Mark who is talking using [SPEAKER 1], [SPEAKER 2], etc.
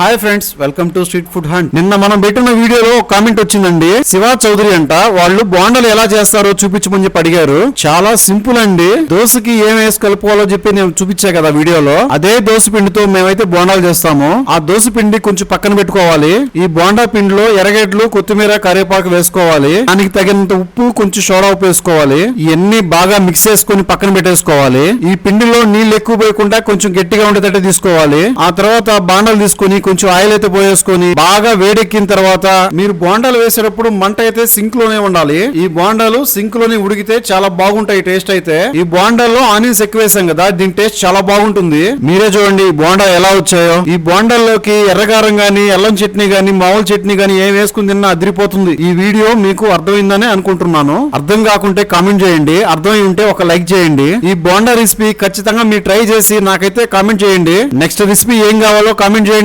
[SPEAKER 1] Hi friends welcome to street food hunt. నిన్న మనం పెట్టిన వీడియోలో ఒక కామెంట్ వచ్చిందండి. శివ చౌదరి అంట వాళ్ళు బోండాలు ఎలా చేస్తారో చూపించమని చెప్పి అడిగారు. చాలా సింపుల్ అండి. దోశకి ఏం వేసి కలుపుకోవాలో చెప్పి నేను చూపించా కదా వీడియోలో. అదే దోశ పిండితో మేమైతే బోండాలు చేస్తాము. ఆ దోశ పిండి కొంచెం పక్కన పెట్టుకోవాలి. ఈ బోండా పిండిలో ఎర్రగడ్డలు కొత్తిమీర కరివేపాకు వేసుకోవాలి. దానికి తగినంత ఉప్పు కొంచెం సోడా ఉప్పు వేసుకోవాలి. ఇవన్నీ బాగా మిక్స్ చేసుకొని పక్కన పెట్టేసుకోవాలి. ఈ పిండిలో నీళ్ళు ఎక్కువ పోయకుండా కొంచెం గట్టిగా ఉండేటట్టు తీసుకోవాలి. ఆ తర్వాత బాండాలు తీసుకొని కొంచెం ఆయిల్ అయితే పోయేసుకొని బాగా వేడెక్కిన తర్వాత మీరు బోండాలు వేసేటప్పుడు మంట అయితే సింక్లోనే ఉండాలి. ఈ బోండాలు సింక్లోనే ఉడికితే చాలా బాగుంటాయి టేస్ట్ అయితే. ఈ బోండాల్లో ఆనియన్స్ ఎక్కువ వేసాం కదా దీని టేస్ట్ చాలా బాగుంటుంది. మీరే చూడండి ఈ బోండా ఎలా వచ్చాయో. ఈ బోండాల్లోకి ఎర్రగారం గాని అల్లం చట్నీ గాని మామూలు చట్నీ గాని ఏం వేసుకుని తిన్నా అదిరిపోతుంది. ఈ వీడియో మీకు అర్థమైందని అనుకుంటున్నాను. అర్థం కాకుంటే కామెంట్ చేయండి. అర్థమై ఉంటే ఒక లైక్ చేయండి. ఈ బోండా రెసిపీ ఖచ్చితంగా మీరు ట్రై చేసి నాకైతే కామెంట్ చేయండి. నెక్స్ట్ రెసిపీ ఏం కావాలో కామెంట్ చేయండి.